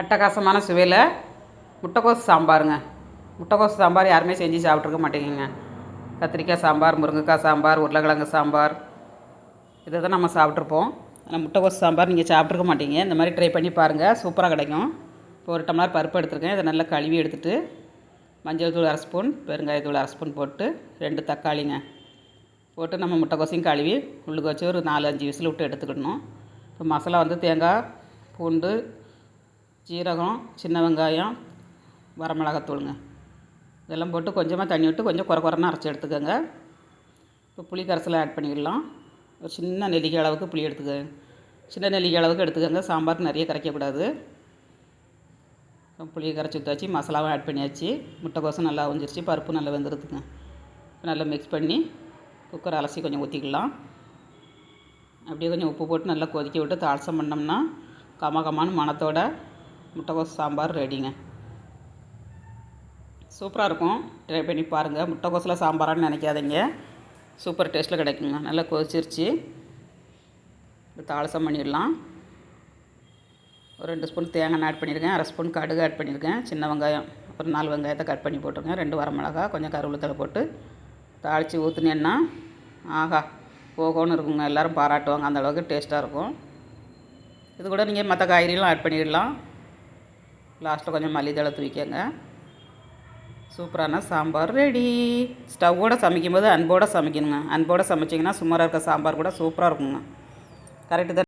அட்டகாசமான சுவையில் முட்டைக்கோஸ் சாம்பாருங்க. முட்டைக்கோஸ் சாம்பார் யாருமே செஞ்சு சாப்பிட்ருக்க மாட்டேங்குங்க. கத்திரிக்காய் சாம்பார் முருங்கைக்காய் சாம்பார் உருளைக்கிழங்கு சாம்பார் இதை தான் நம்ம சாப்பிட்ருப்போம் ஆனால் முட்டைக்கோஸ் சாம்பார் நீங்கள் சாப்பிட்ருக்க மாட்டீங்க. இந்த மாதிரி ட்ரை பண்ணி பாருங்கள் சூப்பராக கிடைக்கும். இப்போ ஒரு டம்ளர் பருப்பு எடுத்துருக்கேன். இதை நல்லா கழுவி எடுத்துட்டு மஞ்சள் தூள் அரை ஸ்பூன் பெருங்காயத்தூள் அரை ஸ்பூன் போட்டு ரெண்டு தக்காளிங்க போட்டு நம்ம முட்டைக்கோசையும் கழுவி உள்ளுக்கு வச்சு ஒரு நாலு அஞ்சு விசில் விட்டு எடுத்துக்கணும். இப்போ மசாலா வந்து தேங்காய் பூண்டு ஜீரகம் சின்ன வெங்காயம் வரமிளகாத்தூளுங்க. இதெல்லாம் போட்டு கொஞ்சமாக தண்ணி விட்டு கொஞ்சம் குறை குறைன்னு அரைச்சி எடுத்துக்கோங்க. இப்போ புளி கரைசலை ஆட் பண்ணிடலாம். ஒரு சின்ன நெல்லிக்காய் அளவுக்கு புளி எடுத்துக்கோங்க. சின்ன நெல்லிக்காய் அளவுக்கு எடுத்துக்கோங்க. சாம்பார் நிறைய கரைக்கக்கூடாது. புளியை கரைச்சி ஊற்றாச்சு மசாலாவும் ஆட் பண்ணியாச்சு. முட்டைக்கோசம் நல்லா உஞ்சிருச்சு பருப்பு நல்லா வெந்துருதுங்க. நல்லா மிக்ஸ் பண்ணி குக்கர் அலசி கொஞ்சம் ஊற்றிக்கலாம் அப்படியே கொஞ்சம் உப்பு போட்டு நல்லா கொதிக்க விட்டு தாளசம் பண்ணோம்னா கம கமான்னு மணத்தோட முட்டைகோஸ் சாம்பார் ரெடிங்க. சூப்பராக இருக்கும். ட்ரை பண்ணி பாருங்கள் முட்டைகோஸில் சாம்பாரான்னு நினைக்காதீங்க. சூப்பர் டேஸ்ட்டில் கிடைக்குங்க. நல்லா கொதிச்சிருச்சு. தாளசம் பண்ணிடலாம். ஒரு ரெண்டு ஸ்பூன் தேங்காய் ஆட் பண்ணியிருக்கேன். அரை ஸ்பூன் கடுகு ஆட் பண்ணியிருக்கேன். சின்ன வெங்காயம் ஒரு நாலு வெங்காயத்தை கட் பண்ணி போட்டிருக்கேன். ரெண்டு வரமிளகா கொஞ்சம் கருவேப்பிலை போட்டு தாளித்து ஊற்றுனேன்னா ஆஹா போகணும்னு இருக்குங்க. எல்லோரும் பாராட்டுவாங்க. அந்தளவுக்கு டேஸ்ட்டாக இருக்கும். இது கூட நீங்கள் மற்ற காய்கறிலாம் ஆட் பண்ணிடலாம். லாஸ்ட்டில் கொஞ்சம் மல்லித்தழை தூக்கிக்கங்க சூப்பரான சாம்பார் ரெடி ஸ்டவ்வோடு சமைக்கும்போது அன்போடு சமைக்கணுங்க. அன்போடு சமைச்சிங்கன்னா சுமாராக இருக்க சாம்பார் கூட சூப்பராக இருக்குங்க. கரெக்டு தான்?